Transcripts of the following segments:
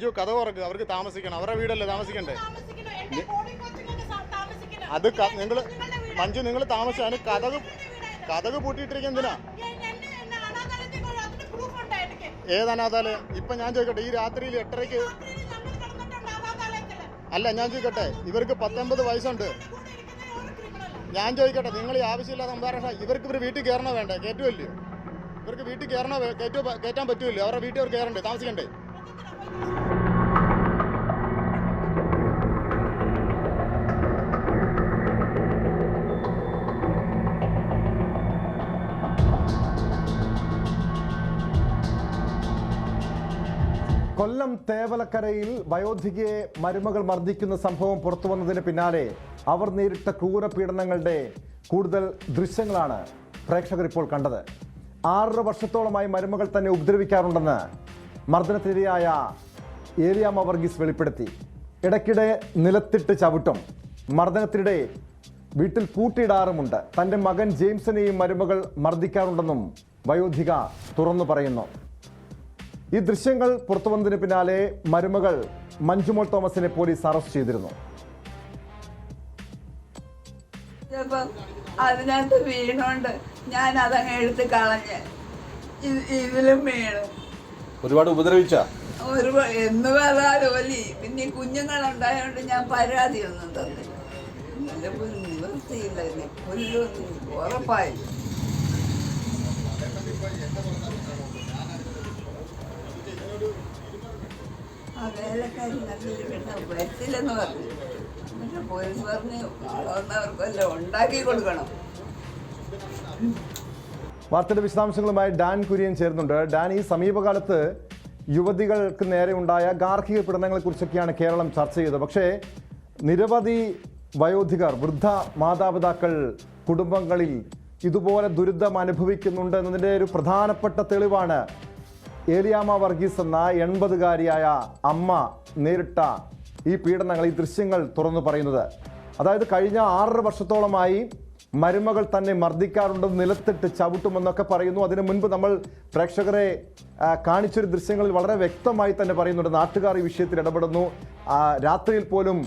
മഞ്ജു കഥ തുറക്കുക അവർക്ക് താമസിക്കണം. അവരുടെ വീടല്ലേ താമസിക്കണ്ടേ? അത് നിങ്ങൾ മഞ്ജു നിങ്ങൾ താമസിച്ചു? അതിന് കഥക് കഥക് പൂട്ടിയിട്ടിരിക്കുക എന്തിനാ. ഏത് അനാഥാലയം? ഇപ്പൊ ഞാൻ ചോദിക്കട്ടെ ഈ രാത്രിയിൽ എട്ടരയ്ക്ക്. അല്ല ഞാൻ ചോദിക്കട്ടെ ഇവർക്ക് പത്തൊമ്പത് വയസ്സുണ്ട്. ഞാൻ ചോദിക്കട്ടെ നിങ്ങൾ ഈ ആവശ്യമില്ലാത്ത അന്താരാഷ്ട്ര ഇവർക്ക് ഇവർ വീട്ടിൽ കയറണോ വേണ്ടേ? കയറ്റുമല്ലോ ഇവർക്ക് വീട്ടിൽ കയറണോ കയറ്റോ കയറ്റാൻ പറ്റുമല്ലോ അവരുടെ വീട്ടിൽ അവർ കയറണ്ടേ? താമസിക്കണ്ടേ? കൊല്ലം തേവലക്കരയിൽ വയോധികയെ മരുമകൾ മർദ്ദിക്കുന്ന സംഭവം പുറത്തു വന്നതിന് പിന്നാലെ അവർ നേരിട്ട ക്രൂര പീഡനങ്ങളുടെ കൂടുതൽ ദൃശ്യങ്ങളാണ് പ്രേക്ഷകർ ഇപ്പോൾ കണ്ടത്. ആറര വർഷത്തോളമായി മരുമകൾ തന്നെ ഉപദ്രവിക്കാറുണ്ടെന്ന് മർദ്ദനത്തിനിരയായ ഏലിയാമ്മ വർഗീസ് വെളിപ്പെടുത്തി. ഇടയ്ക്കിടെ നിലത്തിട്ട് ചവിട്ടും. മർദ്ദനത്തിനിടെ വീട്ടിൽ കൂട്ടിയിടാറുമുണ്ട്. തന്റെ മകൻ ജെയിംസിനെയും മരുമകൾ മർദ്ദിക്കാറുണ്ടെന്നും വയോധിക തുറന്നു പറയുന്നു. ഈ ദൃശ്യങ്ങൾ പുറത്തു വന്നതിന് പിന്നാലെ മരുമകൾ മഞ്ജുമോൾ തോമസിനെ പോലീസ് അറസ്റ്റ് ചെയ്തിരുന്നു. അതിനകത്ത് വീണോണ്ട്. ഞാൻ അതങ്ങ് എടുത്ത് കളഞ്ഞ്. ഇത് ഇതിലും വീണ്. ഒരുപാട് ഉപദ്രവിച്ച? ഒരു എന്ന് പറയാലോലി പിന്നെ കുഞ്ഞുങ്ങൾ കുഞ്ഞുങ്ങളുണ്ടായതുകൊണ്ട് ഞാൻ പരാതി ഒന്നും തന്നില്ല നിവർത്തിയില്ല ഉറപ്പായി ആ കൊടുക്കണം. വാർത്തയുടെ വിശദാംശങ്ങളുമായി ഡാൻ കുര്യൻ ചേരുന്നുണ്ട്. ഡാൻ ഈ സമീപകാലത്ത് യുവതികൾക്ക് നേരെ ഉണ്ടായ ഗാർഹിക പീഡനങ്ങളെക്കുറിച്ചൊക്കെയാണ് കേരളം ചർച്ച ചെയ്തത്. പക്ഷേ നിരവധി വയോധികർ വൃദ്ധ മാതാപിതാക്കൾ കുടുംബങ്ങളിൽ ഇതുപോലെ ദുരിതം അനുഭവിക്കുന്നുണ്ട് എന്നതിന്റെ ഒരു പ്രധാനപ്പെട്ട തെളിവാണ് ഏലിയാമ്മ വർഗീസ് എന്ന എൺപതുകാരിയായ അമ്മ നേരിട്ട ഈ പീഡനങ്ങൾ ഈ ദൃശ്യങ്ങൾ തുറന്നു പറയുന്നത്. അതായത് കഴിഞ്ഞ ആറര വർഷത്തോളമായി മരുമകൾ തന്നെ മർദ്ദിക്കാറുണ്ടെന്ന് നിലത്തിട്ട് ചവിട്ടുമെന്നൊക്കെ പറയുന്നു. അതിനു മുൻപ് നമ്മൾ പ്രേക്ഷകരെ കാണിച്ചൊരു ദൃശ്യങ്ങളിൽ വളരെ വ്യക്തമായി തന്നെ പറയുന്നുണ്ട്. നാട്ടുകാർ ഈ വിഷയത്തിൽ ഇടപെടുന്നു. രാത്രിയിൽ പോലും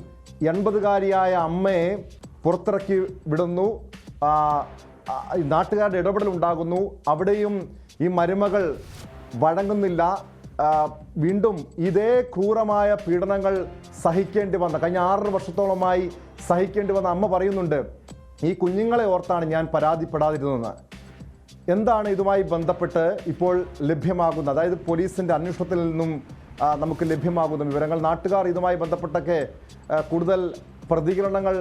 എൺപതുകാരിയായ അമ്മയെ പുറത്തിറക്കി വിടുന്നു. നാട്ടുകാരുടെ ഇടപെടൽ ഉണ്ടാകുന്നു അവിടെയും ഈ മരുമകൾ വഴങ്ങുന്നില്ല. വീണ്ടും ഇതേ ക്രൂരമായ പീഡനങ്ങൾ സഹിക്കേണ്ടി വന്ന കഴിഞ്ഞ ആറര വർഷത്തോളമായി സഹിക്കേണ്ടി വന്ന അമ്മ പറയുന്നുണ്ട് ഈ കുഞ്ഞുങ്ങളെ ഓർത്താണ് ഞാൻ പരാതിപ്പെടാതിരുന്നതെന്ന് എന്താണ് ഇതുമായി ബന്ധപ്പെട്ട് ഇപ്പോൾ ലഭ്യമാകുന്ന അതായത് പോലീസിന്റെ അന്വേഷണത്തിൽ നിന്നും നമുക്ക് ലഭ്യമാകുന്ന വിവരങ്ങൾ. നാട്ടുകാർ ഇതുമായി ബന്ധപ്പെട്ടൊക്കെ കൂടുതൽ പ്രതികരണങ്ങൾ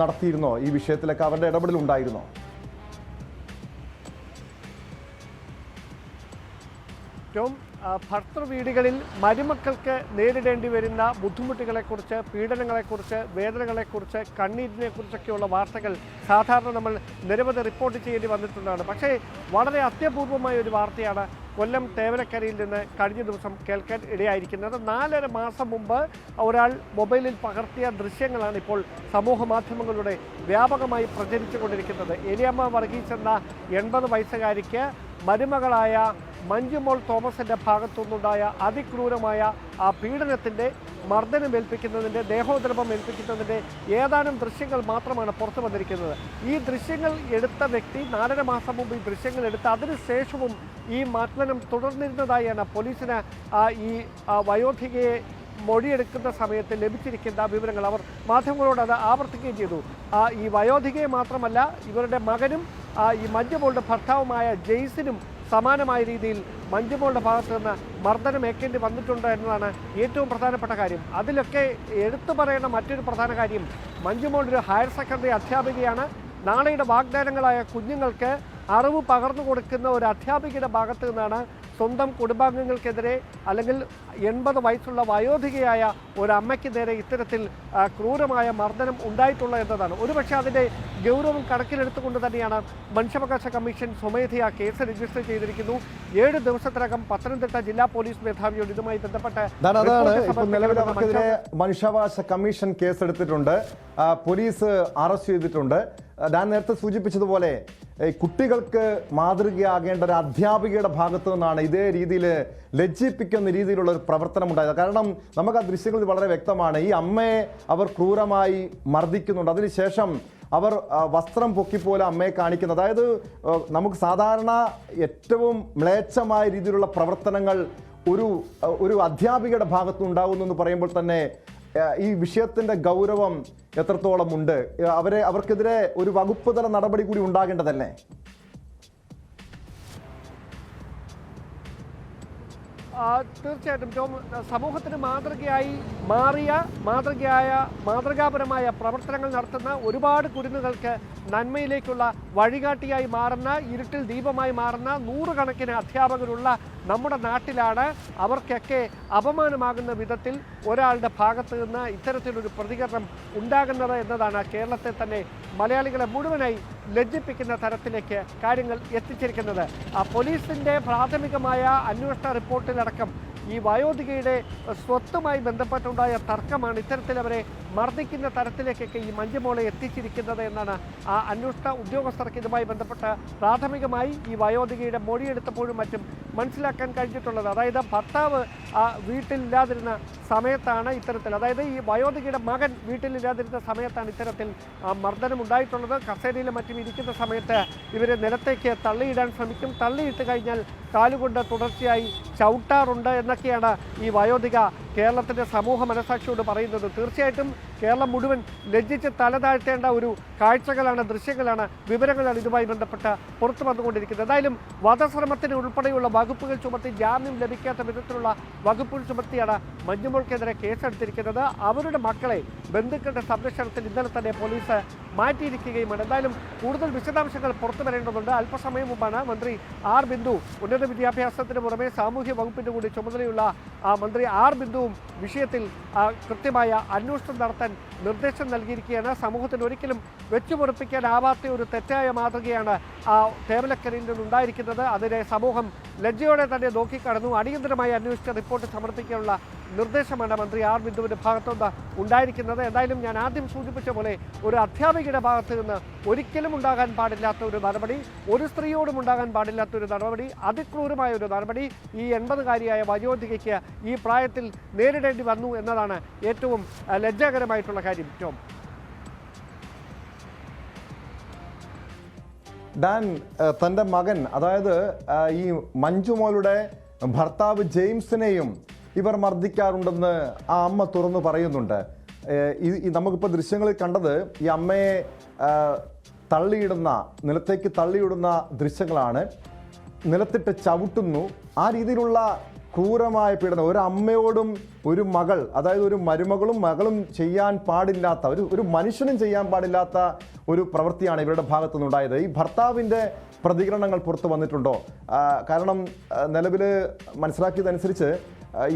നടത്തിയിരുന്നോ? ഈ വിഷയത്തിലൊക്കെ അവരുടെ ഇടപെടൽ ഏറ്റവും ഭർത്തൃവീടുകളിൽ ഭർത്തൃ വീടുകളിൽ മരുമക്കൾക്ക് നേരിടേണ്ടി വരുന്ന ബുദ്ധിമുട്ടുകളെക്കുറിച്ച് പീഡനങ്ങളെക്കുറിച്ച് വേദനകളെക്കുറിച്ച് കണ്ണീരിനെക്കുറിച്ചൊക്കെയുള്ള വാർത്തകൾ സാധാരണ നമ്മൾ നിരവധി റിപ്പോർട്ട് ചെയ്യേണ്ടി വന്നിട്ടുള്ളതാണ്. പക്ഷേ വളരെ അത്യപൂർവമായ ഒരു വാർത്തയാണ് കൊല്ലം തേവനക്കരയിൽ നിന്ന് കഴിഞ്ഞ ദിവസം കേൾക്കാൻ ഇടയായിരിക്കുന്നത്. നാലര മാസം മുമ്പ് ഒരാൾ മൊബൈലിൽ പകർത്തിയ ദൃശ്യങ്ങളാണ് ഇപ്പോൾ സമൂഹ മാധ്യമങ്ങളിലൂടെ വ്യാപകമായി പ്രചരിച്ചുകൊണ്ടിരിക്കുന്നത്. എലിയമ്മ വർഗീസ് എന്ന എൺപത് വയസ്സുകാരിക്ക് മരുമകളായ മഞ്ജുമോൾ തോമസിന്റെ ഭാഗത്തുനിന്നുണ്ടായ അതിക്രൂരമായ ആ പീഡനത്തിന്റെ മർദ്ദനം ഏൽപ്പിക്കുന്നതിന്റെ ദേഹോദ്രവം ഏൽപ്പിക്കുന്നതിന്റെ ഏതാനും ദൃശ്യങ്ങൾ മാത്രമാണ് പുറത്തു വന്നിരിക്കുന്നത്. ഈ ദൃശ്യങ്ങൾ എടുത്ത വ്യക്തി നാലര മാസം മുമ്പ് ഈ ദൃശ്യങ്ങൾ എടുത്ത് അതിനുശേഷവും ഈ മർദ്ദനം തുടർന്നിരുന്നതായാണ് പോലീസിന് ഈ വയോധികയെ മൊഴിയെടുക്കുന്ന സമയത്ത് ലഭിച്ചിരിക്കുന്ന വിവരങ്ങൾ അവർ മാധ്യമങ്ങളോട് അത് ആവർത്തിക്കുകയും ചെയ്തു. ഈ വയോധികയെ മാത്രമല്ല ഇവരുടെ മകനും ഈ മഞ്ജുമോളുടെ ഭർത്താവുമായ ജെയ്സിനും സമാനമായ രീതിയിൽ മഞ്ജുമോളുടെ ഭാഗത്തു നിന്ന് മർദ്ദനം ഏൽക്കേണ്ടി വന്നിട്ടുണ്ട് എന്നതാണ് ഏറ്റവും പ്രധാനപ്പെട്ട കാര്യം. അതിലൊക്കെ എടുത്തു പറയേണ്ട മറ്റൊരു പ്രധാന കാര്യം മഞ്ജുമോൾ ഒരു ഹയർ സെക്കൻഡറി അധ്യാപികയാണ്. നാളെയുടെ വാഗ്ദാനങ്ങളായ കുഞ്ഞുങ്ങൾക്ക് അറിവ് പകർന്നു കൊടുക്കുന്ന ഒരു അധ്യാപികയുടെ ഭാഗത്തു നിന്നാണ് സ്വന്തം കുടുംബാംഗങ്ങൾക്കെതിരെ അല്ലെങ്കിൽ എൺപത് വയസ്സുള്ള വയോധികയായ ഒരു അമ്മയ്ക്ക് നേരെ ഇത്തരത്തിൽ ക്രൂരമായ മർദ്ദനം ഉണ്ടായിട്ടുള്ള എന്നതാണ്. ഒരുപക്ഷെ അതിന്റെ ഗൗരവം കണക്കിലെടുത്തുകൊണ്ട് തന്നെയാണ് മനുഷ്യാവകാശ കമ്മീഷൻ സ്വമേധയാ കേസ് രജിസ്റ്റർ ചെയ്തിരിക്കുന്നു. ഏഴ് ദിവസത്തിനകം പത്തനംതിട്ട ജില്ലാ പോലീസ് മേധാവിയോട് ഇതുമായി ബന്ധപ്പെട്ട് നിലവിൽ അവർക്കെതിരെ മനുഷ്യാവകാശ കമ്മീഷൻ കേസെടുത്തിട്ടുണ്ട്. പോലീസ് അറസ്റ്റ് ചെയ്തിട്ടുണ്ട്. ഞാൻ നേരത്തെ സൂചിപ്പിച്ചതുപോലെ കുട്ടികൾക്ക് മാതൃകയാകേണ്ട ഒരു അധ്യാപികയുടെ ഭാഗത്തു നിന്നാണ് ഇതേ രീതിയിൽ ലജ്ജിപ്പിക്കുന്ന രീതിയിലുള്ള ഒരു പ്രവർത്തനം ഉണ്ടായത് കാരണം നമുക്ക് ആ ദൃശ്യങ്ങളിൽ വളരെ വ്യക്തമാണ്. ഈ അമ്മയെ അവർ ക്രൂരമായി മർദ്ദിക്കുന്നുണ്ട്. അതിനുശേഷം അവർ വസ്ത്രം പൊക്കിപ്പോലെ അമ്മയെ കാണിക്കുന്നു അതായത് നമുക്ക് സാധാരണ ഏറ്റവും മ്ലേച്ഛമായ രീതിയിലുള്ള പ്രവർത്തനങ്ങൾ ഒരു ഒരു അധ്യാപികയുടെ ഭാഗത്തു ഉണ്ടാകുന്നു എന്ന് പറയുമ്പോൾ തന്നെ ഈ വിഷയത്തിന്റെ ഗൗരവം എത്രത്തോളം ഉണ്ട് അവരെ അവർക്കെതിരെ ഒരു വകുപ്പ് തല നടപടി കൂടി ഉണ്ടാകേണ്ടതല്ലേ? തീർച്ചയായിട്ടും ടോം സമൂഹത്തിന് മാതൃകയായി മാറിയ മാതൃകയായ മാതൃകാപരമായ പ്രവർത്തനങ്ങൾ നടത്തുന്ന ഒരുപാട് കുരുന്നുകൾക്ക് നന്മയിലേക്കുള്ള വഴികാട്ടിയായി മാറുന്ന ഇരുട്ടിൽ ദീപമായി മാറുന്ന നൂറുകണക്കിന് അധ്യാപകരുള്ള നമ്മുടെ നാട്ടിലാണ് അവർക്കൊക്കെ അപമാനമാകുന്ന വിധത്തിൽ ഒരാളുടെ ഭാഗത്ത് നിന്ന് ഇത്തരത്തിലൊരു പ്രതികരണം ഉണ്ടാകുന്നത് എന്നതാണ് കേരളത്തെ തന്നെ മലയാളികളെ മുഴുവനായി ലജ്ജിപ്പിക്കുന്ന തരത്തിലേക്ക് കാര്യങ്ങൾ എത്തിച്ചിരിക്കുന്നത്. ആ പോലീസിന്റെ പ്രാഥമികമായ അന്വേഷണ റിപ്പോർട്ടിലടക്കം ഈ വയോധികയുടെ സ്വത്തുമായി ബന്ധപ്പെട്ടുണ്ടായ തർക്കമാണ് ഇത്തരത്തിൽ അവരെ മർദ്ദിക്കുന്ന തരത്തിലേക്കൊക്കെ ഈ മഞ്ജുമോളെ എത്തിച്ചിരിക്കുന്നത് എന്നാണ് ആ അന്വേഷണ ഉദ്യോഗസ്ഥർക്ക് ഇതുമായി ബന്ധപ്പെട്ട് പ്രാഥമികമായി ഈ വയോധികയുടെ മൊഴിയെടുത്തപ്പോഴും മറ്റും മനസ്സിലാക്കാൻ കഴിഞ്ഞിട്ടുള്ളത്. അതായത് ഭർത്താവ് ആ വീട്ടിലില്ലാതിരുന്ന സമയത്താണ് ഇത്തരത്തിൽ അതായത് ഈ വയോധികയുടെ മകൻ വീട്ടിലില്ലാതിരുന്ന സമയത്താണ് ഇത്തരത്തിൽ ആ മർദ്ദനം ഉണ്ടായിട്ടുള്ളത് കസേരയിലും മറ്റും ഇരിക്കുന്ന സമയത്ത് ഇവരെ നിലത്തേക്ക് തള്ളിയിടാൻ ശ്രമിക്കും. തള്ളിയിട്ട് കഴിഞ്ഞാൽ കാലുകൊണ്ട് തുടർച്ചയായി ചവിട്ടാറുണ്ട് എന്നൊക്കെയാണ് ഈ വയോധിക കേരളത്തിന്റെ സമൂഹ മനസാക്ഷിയോട് പറയുന്നത് തീർച്ചയായിട്ടും കേരളം മുഴുവൻ ലജ്ജിച്ച് തലതാഴ്ത്തേണ്ട ഒരു കാഴ്ചകളാണ് ദൃശ്യങ്ങളാണ് വിവരങ്ങളാണ് ഇതുമായി ബന്ധപ്പെട്ട് പുറത്തു വന്നുകൊണ്ടിരിക്കുന്നത്. എന്തായാലും വധശ്രമത്തിന് ഉൾപ്പെടെയുള്ള വകുപ്പുകൾ ചുമത്തി ജാമ്യം ലഭിക്കാത്ത വിധത്തിലുള്ള വകുപ്പുകൾ ചുമത്തിയാണ് മഞ്ഞുമോൾക്കെതിരെ കേസെടുത്തിരിക്കുന്നത്. അവരുടെ മക്കളെ ബന്ധുക്കളുടെ സംരക്ഷണത്തിൽ ഇന്നലെ തന്നെ പോലീസ് മാറ്റിയിരിക്കുകയുമാണ്. എന്തായാലും കൂടുതൽ വിശദാംശങ്ങൾ പുറത്തു വരേണ്ടതുണ്ട്. അല്പസമയം മുമ്പാണ് മന്ത്രി ആർ ബിന്ദു ഉന്നത വിദ്യാഭ്യാസത്തിന് പുറമെ സാമൂഹ്യ വകുപ്പിന്റെ കൂടി ചുമതലയുള്ള മന്ത്രി ആർ ബിന്ദുവും വിഷയത്തിൽ കൃത്യമായ അന്വേഷണം നടത്താൻ നിർദ്ദേശം നൽകിയിരിക്കുകയാണ്. സമൂഹത്തിന് ഒരിക്കലും വെച്ചുപൊറപ്പിക്കാനാവാത്ത ഒരു തെറ്റായ മാതൃകയാണ് ആ തേവലക്കരയിൽ നിന്നുണ്ടായിരിക്കുന്നത്. അതിനെ സമൂഹം ലജ്ജയോടെ തന്നെ നോക്കിക്കടന്നു അടിയന്തരമായി അന്വേഷിച്ച റിപ്പോർട്ട് സമർപ്പിക്കാനുള്ള നിർദ്ദേശമാണ് മന്ത്രി ആർ ബിന്ദുവിന്റെ ഭാഗത്തുനിന്ന് ഉണ്ടായിരിക്കുന്നത്. എന്തായാലും ഞാൻ ആദ്യം സൂചിപ്പിച്ച പോലെ ഒരു അധ്യാപികയുടെ ഭാഗത്ത് നിന്ന് ഒരിക്കലും ഉണ്ടാകാൻ പാടില്ലാത്ത ഒരു നടപടി ഒരു സ്ത്രീയോടും ഉണ്ടാകാൻ പാടില്ലാത്ത ഒരു നടപടി അതിക്രൂരമായ ഒരു നടപടി ഈ എൺപതുകാരിയായ വയോധികയ്ക്ക് ഈ പ്രായത്തിൽ നേരിടേണ്ടി വന്നു എന്നതാണ് ഏറ്റവും ലജ്ജാകരമായിട്ടുള്ള കാര്യം. ടോം. ഡാൻ തന്റെ മകൻ അതായത് ഈ മഞ്ജുമോളുടെ ഭർത്താവ് ജെയിംസിനെയും ഇവർ മർദ്ദിക്കാറുണ്ടെന്ന് ആ അമ്മ തുറന്നു പറയുന്നുണ്ട്. ഈ നമുക്കിപ്പോൾ ദൃശ്യങ്ങളിൽ കണ്ടത് ഈ അമ്മയെ തള്ളിയിടുന്ന നിലത്തേക്ക് തള്ളിയിടുന്ന ദൃശ്യങ്ങളാണ്. നിലത്തിട്ട് ചവിട്ടുന്നു. ആ രീതിയിലുള്ള ക്രൂരമായ പീഡനം ഒരു അമ്മയോടും ഒരു മകൾ അതായത് ഒരു മരുമകളും മകളും ചെയ്യാൻ പാടില്ലാത്ത ഒരു ഒരു മനുഷ്യനും ചെയ്യാൻ പാടില്ലാത്ത ഒരു പ്രവൃത്തിയാണ് ഇവരുടെ ഭാഗത്തു നിന്നുണ്ടായത് ഈ ഭർത്താവിന്റെ പ്രതികരണങ്ങൾ പുറത്തു വന്നിട്ടുണ്ടോ? കാരണം നിലവിൽ മനസ്സിലാക്കിയതനുസരിച്ച്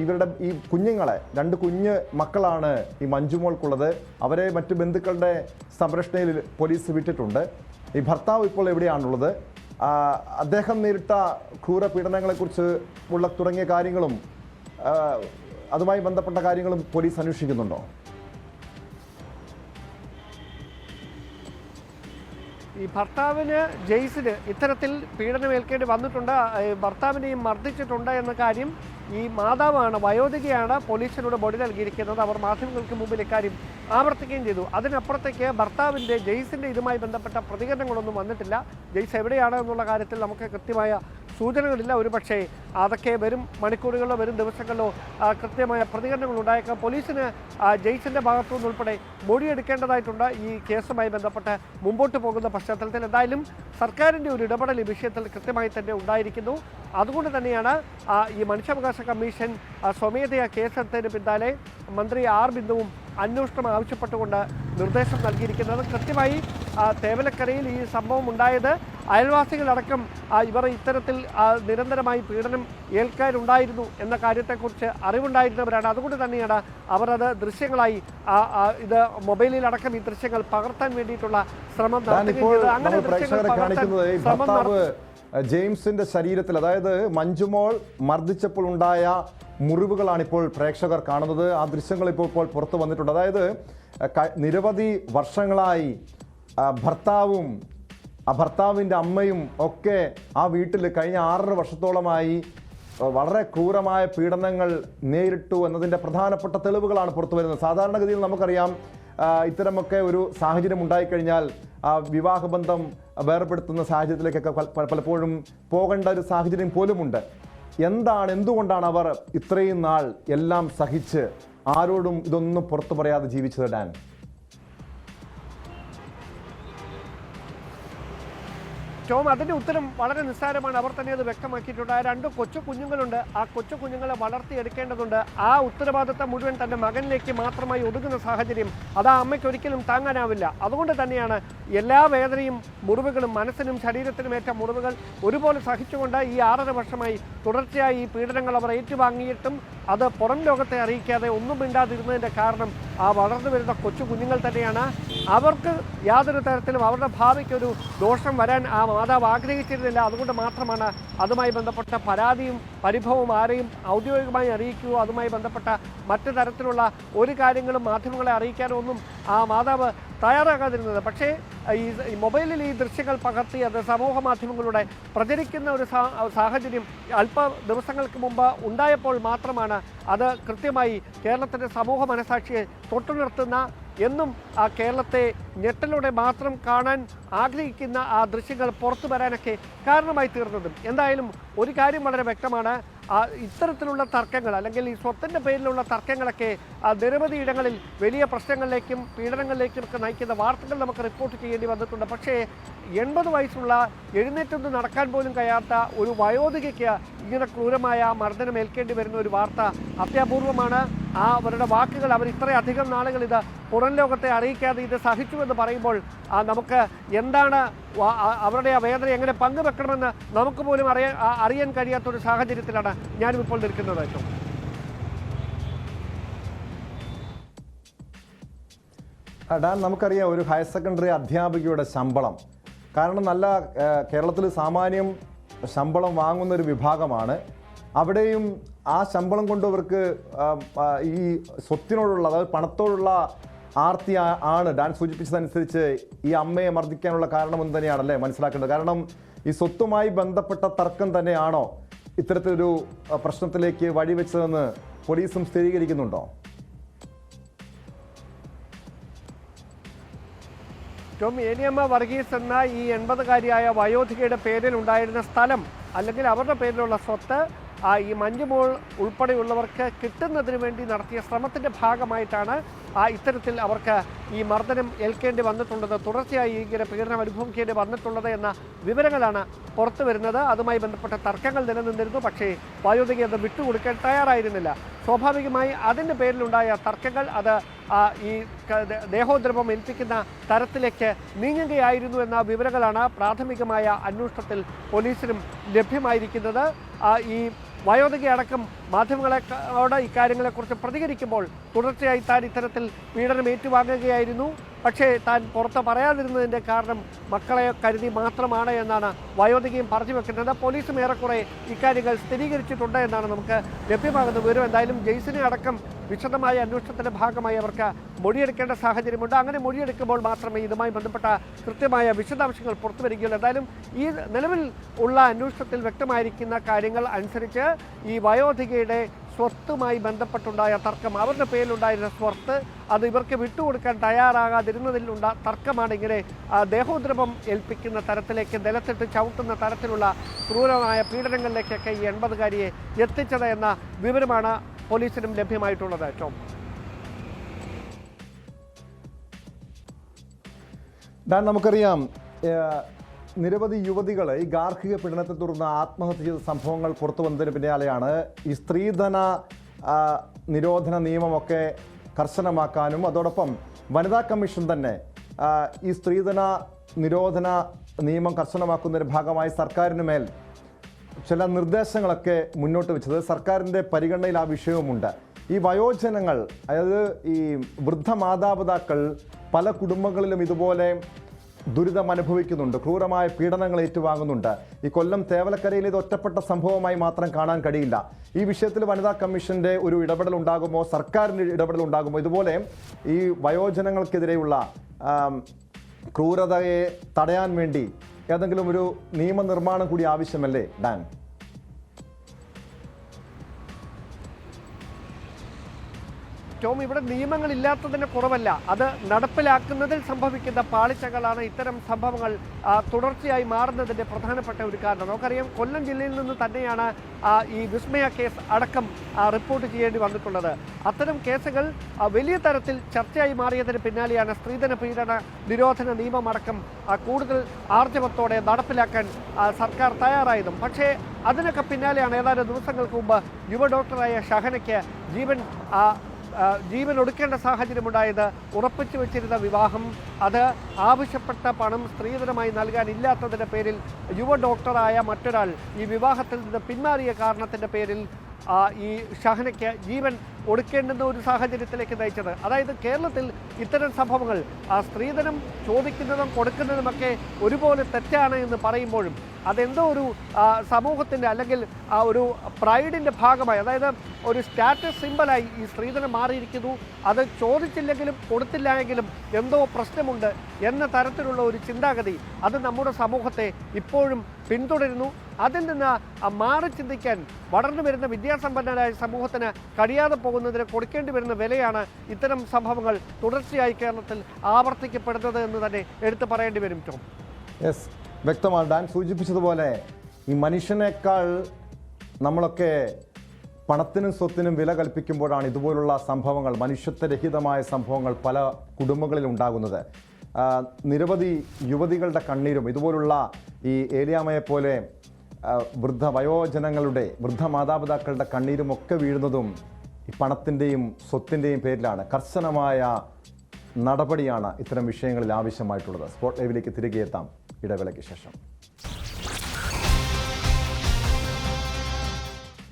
ഇവരുടെ ഈ കുഞ്ഞുങ്ങളെ രണ്ട് കുഞ്ഞ് മക്കളാണ് ഈ മഞ്ജുമോൾക്കുള്ളത്. അവരെ മറ്റു ബന്ധുക്കളുടെ സംരക്ഷണയിൽ പോലീസ് വിട്ടിട്ടുണ്ട്. ഈ ഭർത്താവ് ഇപ്പോൾ എവിടെയാണുള്ളത്? അദ്ദേഹം നേരിട്ട ക്രൂര പീഡനങ്ങളെക്കുറിച്ച് ഉള്ള തുടങ്ങിയ കാര്യങ്ങളും അതുമായി ബന്ധപ്പെട്ട കാര്യങ്ങളും പോലീസ് അന്വേഷിക്കുന്നുണ്ടോ? ഈ ഭർത്താവിന് ജെയ്സിന് ഇത്തരത്തിൽ പീഡനമേൽക്കേണ്ടി വന്നിട്ടുണ്ട്. ഭർത്താവിനെയും മർദ്ദിച്ചിട്ടുണ്ട് എന്ന കാര്യം ഈ മാതാവാണ് വയോധികയാണ് പോലീസിനോട് ബോഡി നൽകിയിരിക്കുന്നത്. അവർ മാധ്യമങ്ങൾക്ക് മുമ്പിൽ ഇക്കാര്യം ആവർത്തിക്കുകയും ചെയ്തു. അതിനപ്പുറത്തേക്ക് ഭർത്താവിന്റെ ജെയ്സിന്റെ ഇതുമായി ബന്ധപ്പെട്ട പ്രതികരണങ്ങളൊന്നും വന്നിട്ടില്ല. ജെയ്സ് എവിടെയാണ് എന്നുള്ള കാര്യത്തിൽ നമുക്ക് കൃത്യമായ സൂചനകളില്ല. ഒരു പക്ഷേ അതൊക്കെ വരും മണിക്കൂറുകളിലോ വരും ദിവസങ്ങളിലോ കൃത്യമായ പ്രതികരണങ്ങൾ ഉണ്ടായേക്കാം. പോലീസിന് ജെയ്സിന്റെ ഭാഗത്തു നിന്നുൾപ്പെടെ മൊഴിയെടുക്കേണ്ടതായിട്ടുണ്ട്. ഈ കേസുമായി ബന്ധപ്പെട്ട് മുമ്പോട്ട് പോകുന്ന പശ്ചാത്തലത്തിൽ എന്തായാലും സർക്കാരിന്റെ ഒരു ഇടപെടൽ ഈ വിഷയത്തിൽ കൃത്യമായി തന്നെ ഉണ്ടായിരിക്കുന്നു. അതുകൊണ്ട് തന്നെയാണ് ഈ മനുഷ്യാവകാശ കമ്മീഷൻ സ്വമേധയാ കേസെടുത്തതിന് പിന്നാലെ മന്ത്രി ആർ ബിന്ദുവും അന്വേഷണം ആവശ്യപ്പെട്ടുകൊണ്ട് നിർദ്ദേശം നൽകിയിരിക്കുന്നത്. കൃത്യമായി തേവലക്കരയിൽ ഈ സംഭവം ഉണ്ടായത് അയൽവാസികളടക്കം ഇവർ ഇത്തരത്തിൽ നിരന്തരമായി പീഡനം ഏൽക്കാനുണ്ടായിരുന്നു എന്ന കാര്യത്തെക്കുറിച്ച് അറിവുണ്ടായിരുന്നവരാണ്. അതുകൊണ്ട് തന്നെയാണ് അവർ അത് ദൃശ്യങ്ങളായി ഇത് മൊബൈലിലടക്കം ഈ ദൃശ്യങ്ങൾ പകർത്താൻ വേണ്ടിയിട്ടുള്ള ശ്രമം നടത്തുകയും അങ്ങനെ ദൃശ്യങ്ങൾ പകർത്താൻ ശ്രമം നട- ജെയിംസിന്റെ ശരീരത്തിൽ അതായത് മഞ്ജുമോൾ മർദ്ദിച്ചപ്പോൾ ഉണ്ടായ മുറിവുകളാണ് ഇപ്പോൾ പ്രേക്ഷകർ കാണുന്നത്. ആ ദൃശ്യങ്ങൾ ഇപ്പോൾ ഇപ്പോൾ പുറത്തു വന്നിട്ടുണ്ട്. അതായത് നിരവധി വർഷങ്ങളായി ഭർത്താവും ആ ഭർത്താവിന്റെ അമ്മയും ഒക്കെ ആ വീട്ടിൽ കഴിഞ്ഞ ആറര വർഷത്തോളമായി വളരെ ക്രൂരമായ പീഡനങ്ങൾ നേരിട്ടു എന്നതിന്റെ പ്രധാനപ്പെട്ട തെളിവുകളാണ് പുറത്തു വരുന്നത്. സാധാരണഗതിയിൽ നമുക്കറിയാം ഇത്തരമൊക്കെ ഒരു സാഹചര്യം ഉണ്ടായിക്കഴിഞ്ഞാൽ ആ, വിവാഹബന്ധം വേർപെടുത്തുന്ന സാഹചര്യത്തിലേക്കൊക്കെ പല- പല- പലപ്പോഴും പോകേണ്ട ഒരു സാഹചര്യം പോലുമുണ്ട്. എന്താണ് എന്തുകൊണ്ടാണ് അവർ ഇത്രയും നാൾ എല്ലാം സഹിച്ച് ആരോടും ഇതൊന്നും പുറത്തു പറയാതെ ജീവിച്ചത് ഡാൻ? ടോം അതിന്റെ ഉത്തരം വളരെ നിസ്സാരമാണ്. അവർ തന്നെ അത് വ്യക്തമാക്കിയിട്ടുണ്ട്. ആ രണ്ട് കൊച്ചു കുഞ്ഞുങ്ങളുണ്ട്. ആ കൊച്ചു കുഞ്ഞുങ്ങളെ വളർത്തിയെടുക്കേണ്ടതുണ്ട്. ആ ഉത്തരവാദിത്തം മുഴുവൻ തന്റെ മകനിലേക്ക് മാത്രമായി ഒതുങ്ങുന്ന സാഹചര്യം അത് ആ അമ്മയ്ക്ക് ഒരിക്കലും താങ്ങാനാവില്ല. അതുകൊണ്ട് തന്നെയാണ് എല്ലാ വേദനയും മുറിവുകളും മനസ്സിനും ശരീരത്തിനും ഏറ്റ മുറിവുകൾ ഒരുപോലെ സഹിച്ചുകൊണ്ട് ഈ ആറര വർഷമായി തുടർച്ചയായി ഈ പീഡനങ്ങൾ അവർ ഏറ്റുവാങ്ങിയിട്ടും അത് പുറം ലോകത്തെ അറിയിക്കാതെ ഒന്നും മിണ്ടാതിരുന്നതിന്റെ കാരണം ആ വളർന്നു വരുന്ന കൊച്ചു കുഞ്ഞുങ്ങൾ തന്നെയാണ്. അവർക്ക് യാതൊരു തരത്തിലും അവരുടെ ഭാവിക്കൊരു ദോഷം വരാൻ ആ മാതാവ് ആഗ്രഹിച്ചിരുന്നില്ല. അതുകൊണ്ട് മാത്രമാണ് അതുമായി ബന്ധപ്പെട്ട പരാതിയും പരിഭവവും ആരെയും ഔദ്യോഗികമായി അറിയിക്കുകയോ അതുമായി ബന്ധപ്പെട്ട മറ്റു തരത്തിലുള്ള ഒരു കാര്യങ്ങളും മാധ്യമങ്ങളെ അറിയിക്കാനോ ഒന്നും ആ മാതാവ് തയ്യാറാകാതിരുന്നത്. പക്ഷേ ഈ മൊബൈലിൽ ഈ ദൃശ്യങ്ങൾ പകർത്തി അത് സമൂഹ മാധ്യമങ്ങളിലൂടെ പ്രചരിക്കുന്ന ഒരു സാഹചര്യം അല്പ ദിവസങ്ങൾക്ക് മുമ്പ് ഉണ്ടായപ്പോൾ മാത്രമാണ് അത് കൃത്യമായി കേരളത്തിന്റെ സമൂഹ മനസാക്ഷിയെ തൊട്ടുനിർത്തുന്ന എന്നും ആ കേരളത്തെ ഞെട്ടലോടെ മാത്രം കാണാൻ ആഗ്രഹിക്കുന്ന ആ ദൃശ്യങ്ങൾ പുറത്തു വരാനൊക്കെ കാരണമായി തീർന്നതും. എന്തായാലും ഒരു കാര്യം വളരെ വ്യക്തമാണ്. ഇത്തരത്തിലുള്ള തർക്കങ്ങൾ അല്ലെങ്കിൽ ഈ സ്വത്തിന്റെ പേരിലുള്ള തർക്കങ്ങളൊക്കെ നിരവധി ഇടങ്ങളിൽ വലിയ പ്രശ്നങ്ങളിലേക്കും പീഡനങ്ങളിലേക്കും ഒക്കെ നയിക്കുന്ന വാർത്തകൾ നമുക്ക് റിപ്പോർട്ട് ചെയ്യേണ്ടി വന്നിട്ടുണ്ട്. പക്ഷേ എൺപത് വയസ്സുള്ള എഴുന്നേറ്റൊന്ന് നടക്കാൻ പോലും കഴിയാത്ത ഒരു വയോധികയ്ക്ക് ഇങ്ങനെ ക്രൂരമായ മർദ്ദനം ഏൽക്കേണ്ടി വരുന്ന ഒരു വാർത്ത അത്യപൂർവമാണ്. ആ അവരുടെ വാക്കുകൾ അവർ ഇത്രയധികം നാളുകൾ ഇത് പുറം ലോകത്തെ അറിയിക്കാതെ ഇത് സഹിച്ചുവെന്ന് പറയുമ്പോൾ നമുക്ക് എന്താണ് അവരുടെ ആ വേദന എങ്ങനെ പങ്കുവെക്കണമെന്ന് നമുക്ക് പോലും അറിയാൻ അറിയാൻ കഴിയാത്ത ഒരു സാഹചര്യത്തിലാണ് ഞാനും ഇപ്പോൾ നിൽക്കുന്നത് ഏറ്റവും ഡാൻ നമുക്കറിയാം ഒരു ഹയർ സെക്കൻഡറി അധ്യാപികയുടെ ശമ്പളം. കാരണം നല്ല കേരളത്തിൽ സാമാന്യം ശമ്പളം വാങ്ങുന്ന ഒരു വിഭാഗമാണ്. അവിടെയും ആ ശമ്പളം കൊണ്ട് അവർക്ക് ആ, ആ, ഈ സ്വത്തിനോടുള്ള അതായത് പണത്തോടുള്ള ആർത്തി ആണ്. ഡാൻസ് സൂചിപ്പിച്ചതനുസരിച്ച് ഈ അമ്മയെ മർദ്ദിക്കാനുള്ള കാരണമെന്ന് തന്നെയാണല്ലേ മനസ്സിലാക്കേണ്ടത്. കാരണം ഈ സ്വത്തുമായി ബന്ധപ്പെട്ട തർക്കം തന്നെയാണോ ഇത്തരത്തിലൊരു പ്രശ്നത്തിലേക്ക് വഴിവെച്ചതെന്ന് പോലീസും സ്ഥിരീകരിക്കുന്നുണ്ടോ? ടോം ഏനിയമ്മ വർഗീസ് എന്ന ഈ എൺപതുകാരിയായ വയോധികയുടെ പേരിൽ ഉണ്ടായിരുന്ന സ്ഥലം അല്ലെങ്കിൽ അവരുടെ പേരിലുള്ള സ്വത്ത് ഈ മഞ്ജുമോൾ ഉൾപ്പെടെയുള്ളവർക്ക് കിട്ടുന്നതിന് വേണ്ടി നടത്തിയ ശ്രമത്തിന്റെ ഭാഗമായിട്ടാണ് ആ ഇത്തരത്തിൽ അവർക്ക് ഈ മർദ്ദനം ഏൽക്കേണ്ടി വന്നിട്ടുള്ളത്. തുടർച്ചയായി ഇങ്ങനെ പീഡനം അനുഭവിക്കേണ്ടി വന്നിട്ടുള്ളത് എന്ന വിവരങ്ങളാണ് പുറത്തു വരുന്നത്. അതുമായി ബന്ധപ്പെട്ട തർക്കങ്ങൾ നിലനിന്നിരുന്നു. പക്ഷേ വയോധിക അത് വിട്ടുകൊടുക്കാൻ തയ്യാറായിരുന്നില്ല. സ്വാഭാവികമായി അതിന്റെ പേരിലുണ്ടായ തർക്കങ്ങൾ അത് ഈ ദേഹോദ്രവം ഏൽപ്പിക്കുന്ന തരത്തിലേക്ക് നീങ്ങുകയായിരുന്നു എന്ന വിവരങ്ങളാണ് പ്രാഥമികമായ അന്വേഷണത്തിൽ പോലീസിനും ലഭ്യമായിരിക്കുന്നത്. ഈ വയോധിക അടക്കം മാധ്യമങ്ങളെയോട് ഇക്കാര്യങ്ങളെക്കുറിച്ച് പ്രതികരിക്കുമ്പോൾ തുടർച്ചയായി താൻ ഇത്തരത്തിൽ പീഡനം ഏറ്റുവാങ്ങുകയായിരുന്നു. പക്ഷേ താൻ പുറത്ത് പറയാതിരുന്നതിന്റെ കാരണം മക്കളെ കരുതി മാത്രമാണ് എന്നാണ് വയോധികയും പറഞ്ഞു വെക്കുന്നത്. പോലീസും ഏറെക്കുറെ ഇക്കാര്യങ്ങൾ സ്ഥിരീകരിച്ചിട്ടുണ്ട് എന്നാണ് നമുക്ക് ലഭ്യമാകുന്ന വിവരം. എന്തായാലും ജെയ്സിനെ അടക്കം വിശദമായ അന്വേഷണത്തിന്റെ ഭാഗമായി അവർക്ക് മൊഴിയെടുക്കേണ്ട സാഹചര്യമുണ്ട്. അങ്ങനെ മൊഴിയെടുക്കുമ്പോൾ മാത്രമേ ഇതുമായി ബന്ധപ്പെട്ട കൃത്യമായ വിശദാംശങ്ങൾ പുറത്തു വരികയുള്ളൂ. എന്തായാലും ഈ നിലവിൽ ഉള്ള അന്വേഷണത്തിൽ വ്യക്തമായിരിക്കുന്ന കാര്യങ്ങൾ അനുസരിച്ച് ഈ വയോധികയുടെ സ്വത്തുമായി ബന്ധപ്പെട്ടുണ്ടായ തർക്കം. അവരുടെ പേരിലുണ്ടായിരുന്ന സ്വത്ത് അത് ഇവർക്ക് വിട്ടുകൊടുക്കാൻ തയ്യാറാകാതിരുന്നതിലുണ്ട തർക്കമാണ് ഇങ്ങനെ ദേഹോദ്രവം ഏൽപ്പിക്കുന്ന തരത്തിലേക്ക് നിലത്തിട്ട് ചവിട്ടുന്ന തരത്തിലുള്ള ക്രൂരമായ പീഡനങ്ങളിലേക്കൊക്കെ ഈ എൺപതുകാരിയെ എത്തിച്ചത് എന്ന വിവരമാണ് പോലീസിനും ലഭ്യമായിട്ടുള്ളത് ടോം. ഡാൻ നമുക്കറിയാം നിരവധി യുവതികൾ ഈ ഗാർഹിക പീഡനത്തെ തുടർന്ന് ആത്മഹത്യ ചെയ്ത സംഭവങ്ങൾ പുറത്തു വന്നതിന് പിന്നാലെയാണ് ഈ സ്ത്രീധന നിരോധന നിയമമൊക്കെ കർശനമാക്കാനും അതോടൊപ്പം വനിതാ കമ്മീഷൻ തന്നെ ഈ സ്ത്രീധന നിരോധന നിയമം കർശനമാക്കുന്നതിന്റെ ഭാഗമായി സർക്കാരിന് മേൽ ചില നിർദ്ദേശങ്ങളൊക്കെ മുന്നോട്ട് വെച്ചത്. സർക്കാരിന്റെ പരിഗണനയിൽ ആ വിഷയവുമുണ്ട്. ഈ വയോജനങ്ങൾ അതായത് ഈ വൃദ്ധ മാതാപിതാക്കൾ പല കുടുംബങ്ങളിലും ഇതുപോലെ ദുരിതം അനുഭവിക്കുന്നുണ്ട്. ക്രൂരമായ പീഡനങ്ങൾ ഏറ്റുവാങ്ങുന്നുണ്ട്. ഈ കൊല്ലം തേവലക്കരയിൽ ഇത് ഒറ്റപ്പെട്ട സംഭവമായി മാത്രം കാണാൻ കഴിയില്ല. ഈ വിഷയത്തിൽ വനിതാ കമ്മീഷന്റെ ഒരു ഇടപെടൽ ഉണ്ടാകുമോ? സർക്കാരിന്റെ ഇടപെടൽ ഉണ്ടാകുമോ? ഇതുപോലെ ഈ വയോജനങ്ങൾക്കെതിരെയുള്ള ക്രൂരതയെ തടയാൻ വേണ്ടി ഏതെങ്കിലും ഒരു നിയമനിർമ്മാണം കൂടി ആവശ്യമല്ലേ ഡാൻ? ടോം ഇവിടെ നിയമങ്ങൾ ഇല്ലാത്തതിന് കുറവല്ല. അത് നടപ്പിലാക്കുന്നതിൽ സംഭവിക്കുന്ന പാളിച്ചകളാണ് ഇത്തരം സംഭവങ്ങൾ തുടർച്ചയായി മാറുന്നതിന്റെ പ്രധാനപ്പെട്ട ഒരു കാരണം. നമുക്കറിയാം കൊല്ലം ജില്ലയിൽ നിന്ന് തന്നെയാണ് ഈ വിസ്മയ കേസ് അടക്കം റിപ്പോർട്ട് ചെയ്യേണ്ടി വന്നിട്ടുള്ളത്. അത്തരം കേസുകൾ വലിയ തരത്തിൽ ചർച്ചയായി മാറിയതിന് പിന്നാലെയാണ് സ്ത്രീധന പീഡന നിരോധന നിയമം അടക്കം കൂടുതൽ ആർജവത്തോടെ നടപ്പിലാക്കാൻ സർക്കാർ തയ്യാറായതും. പക്ഷേ അതിനൊക്കെ പിന്നാലെയാണ് ഏതാനും ദിവസങ്ങൾക്ക് മുമ്പ് യുവ ഡോക്ടറായ ഷഹനയ്ക്ക് ജീവൻ ജീവൻ ഒടുക്കേണ്ട സാഹചര്യമുണ്ടായത് ഉറപ്പിച്ചു വെച്ചിരുന്ന വിവാഹം. അത് ആവശ്യപ്പെട്ട പണം സ്ത്രീധനമായി നൽകാനില്ലാത്തതിന്റെ പേരിൽ യുവ ഡോക്ടറായ മറ്റൊരാൾ ഈ വിവാഹത്തിൽ നിന്ന് പിന്മാറിയ കാരണത്തിന്റെ പേരിൽ ഈ ഷഹനയ്ക്ക് ജീവൻ ഒടുക്കേണ്ടുന്ന ഒരു സാഹചര്യത്തിലേക്ക് നയിച്ചത്. അതായത് കേരളത്തിൽ ഇത്തരം സംഭവങ്ങൾ ആ സ്ത്രീധനം ചോദിക്കുന്നതും കൊടുക്കുന്നതുമൊക്കെ ഒരുപോലെ തെറ്റാണ് എന്ന് പറയുമ്പോഴും അതെന്തോ ഒരു സമൂഹത്തിന്റെ അല്ലെങ്കിൽ ആ ഒരു പ്രൈഡിന്റെ ഭാഗമായി അതായത് ഒരു സ്റ്റാറ്റസ് സിമ്പലായി ഈ സ്ത്രീധനം മാറിയിരിക്കുന്നു. അത് ചോദിച്ചില്ലെങ്കിലും കൊടുത്തില്ല എങ്കിലും എന്തോ പ്രശ്നമുണ്ട് എന്ന തരത്തിലുള്ള ഒരു ചിന്താഗതി അത് നമ്മുടെ സമൂഹത്തെ ഇപ്പോഴും പിന്തുടരുന്നു. അതിൽ നിന്ന് മാറി ചിന്തിക്കാൻ വളർന്നു വരുന്ന വിദ്യാസമ്പന്നരായ സമൂഹത്തിന് കഴിയാതെ പോകുന്നതിന് കൊടുക്കേണ്ടി വരുന്ന വിലയാണ് ഇത്തരം സംഭവങ്ങൾ തുടർച്ചയായി കേരളത്തിൽ ആവർത്തിക്കപ്പെടുന്നത് എന്ന് തന്നെ എടുത്തു പറയേണ്ടി വരും ടോം. യെസ് വ്യക്തമാണ്. ഡാൻ സൂചിപ്പിച്ചതുപോലെ ഈ മനുഷ്യനേക്കാൾ നമ്മളൊക്കെ പണത്തിനും സ്വത്തിനും വില കൽപ്പിക്കുമ്പോഴാണ് ഇതുപോലുള്ള സംഭവങ്ങൾ മനുഷ്യത്വരഹിതമായ സംഭവങ്ങൾ പല കുടുംബങ്ങളിൽ ഉണ്ടാകുന്നത്. നിരവധി യുവതികളുടെ കണ്ണീരും ഇതുപോലുള്ള ഈ ഏലിയാമയെ പോലെ വൃദ്ധ വയോജനങ്ങളുടെ വൃദ്ധ മാതാപിതാക്കളുടെ കണ്ണീരും ഒക്കെ വീഴുന്നതും ഈ പണത്തിന്റെയും സ്വത്തിന്റെയും പേരിലാണ് കർശനമായ നടപടിയാണ് ഇത്തരം വിഷയങ്ങളിൽ ആവശ്യമായിട്ടുള്ളത്. സ്പോട്ട് ലൈവിലേക്ക് തിരികെ എത്താം. ഇടവേളയ്ക്ക് ശേഷം.